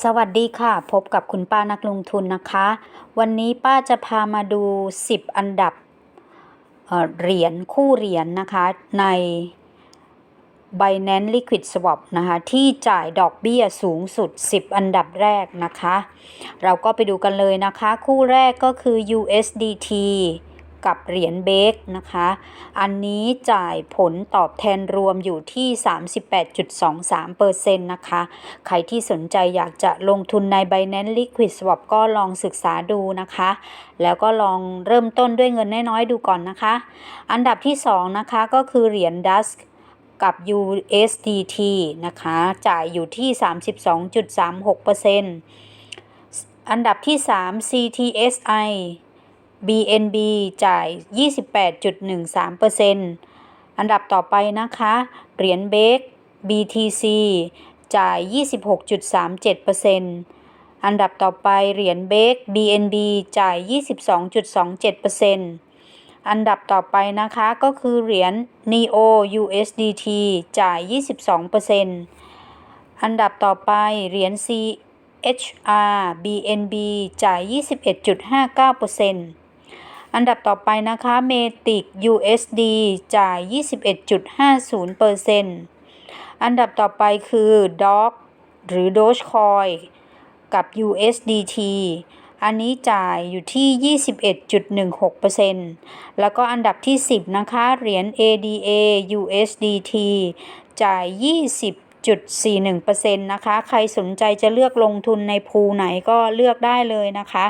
สวัสดีค่ะ พบกับคุณป้านักลงทุนนะคะ วันนี้ป้าจะพามาดู 10 อันดับเหรียญคู่เหรียญนะคะ ใน Binance Liquid Swap นะคะ ที่จ่ายดอกเบี้ยสูงสุด 10 อันดับแรกนะคะ เราก็ไปดูกันเลยนะคะ คู่แรกก็คือ USDT กับเหรียญเบกนะคะ อันนี้จ่ายผลตอบแทนรวมอยู่ที่ 38.23%นะคะ ใครที่สนใจอยากจะลงทุนใน Binance Liquid Swap ก็ลองศึกษาดูนะคะ แล้วก็ลองเริ่มต้นด้วยเงินน้อยๆดูก่อนนะคะ อันดับที่ 2 นะคะก็คือเหรียญ Dusk กับ USDT นะคะ จ่ายอยู่ที่ 32.36%อันดับที่ 3 CTSI BNB จ่าย 28.13%อันดับต่อไปนะคะ เหรียญเบก BTC จ่าย 26.37%อันดับต่อไปเหรียญเบก BNB จ่าย 22.27%อันดับต่อไปนะคะก็คือเหรียญ NEO USDT จ่าย 22%อันดับต่อไปเหรียญ CHR BNB จ่าย 21.59% อันดับต่อไปนะคะ Matic USD จ่าย 21.50%อันดับต่อไปคือ DOG หรือ Dogecoin กับ USDT อันนี้จ่ายอยู่ที่ 21.16%แล้วก็อันดับที่ 10 นะคะ เหรียญ ADA USDT จ่าย 20.41%นะคะ ใครสนใจจะเลือกลงทุนในพูไหนก็เลือกได้เลยนะคะ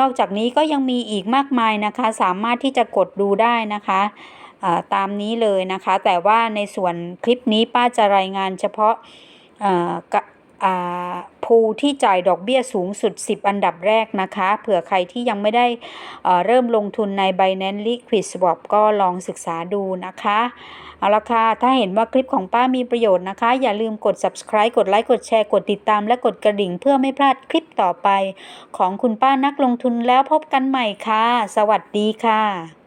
นอกจากนี้ก็ยังมีอีกมากมายนะคะ สามารถที่จะกดดูได้นะคะตามนี้เลยนะคะ แต่ว่าในส่วนคลิปนี้ป้าจะรายงานเฉพาะ พูที่จ่ายดอกเบี้ยสูงสุด 10 อันดับแรกนะคะ เผื่อใครที่ยังไม่ได้เริ่มลงทุนใน Binance Liquid Swap ก็ลองศึกษาดูนะคะ เอาละค่ะ ถ้าเห็นว่าคลิปของป้ามีประโยชน์นะคะ อย่าลืมกด subscribe กดไลค์ กดแชร์ กดติดตาม และกดกระดิ่งเพื่อไม่พลาดคลิปต่อไป ของคุณป้านักลงทุนแล้วพบกันใหม่ค่ะ สวัสดีค่ะ